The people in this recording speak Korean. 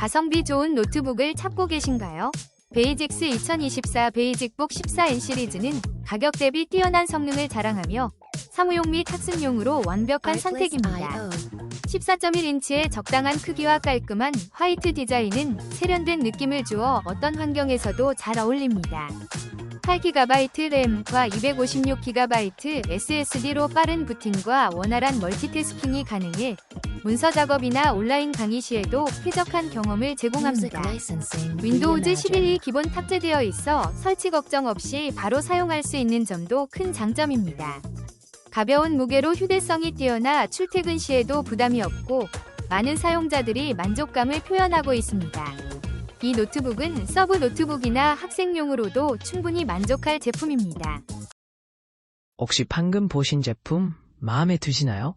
가성비 좋은 노트북을 찾고 계신가요? 베이직스 2024 베이직북 14N 시리즈는 가격 대비 뛰어난 성능을 자랑하며 사무용 및 학습용으로 완벽한 선택입니다. 14.1인치의 적당한 크기와 깔끔한 화이트 디자인은 세련된 느낌을 주어 어떤 환경에서도 잘 어울립니다. 8GB 램과 256GB SSD로 빠른 부팅과 원활한 멀티태스킹이 가능해 문서 작업이나 온라인 강의 시에도 쾌적한 경험을 제공합니다. 윈도우즈 11이 기본 탑재되어 있어 설치 걱정 없이 바로 사용할 수 있는 점도 큰 장점입니다. 가벼운 무게로 휴대성이 뛰어나 출퇴근 시에도 부담이 없고 많은 사용자들이 만족감을 표현하고 있습니다. 이 노트북은 서브 노트북이나 학생용으로도 충분히 만족할 제품입니다. 혹시 방금 보신 제품 마음에 드시나요?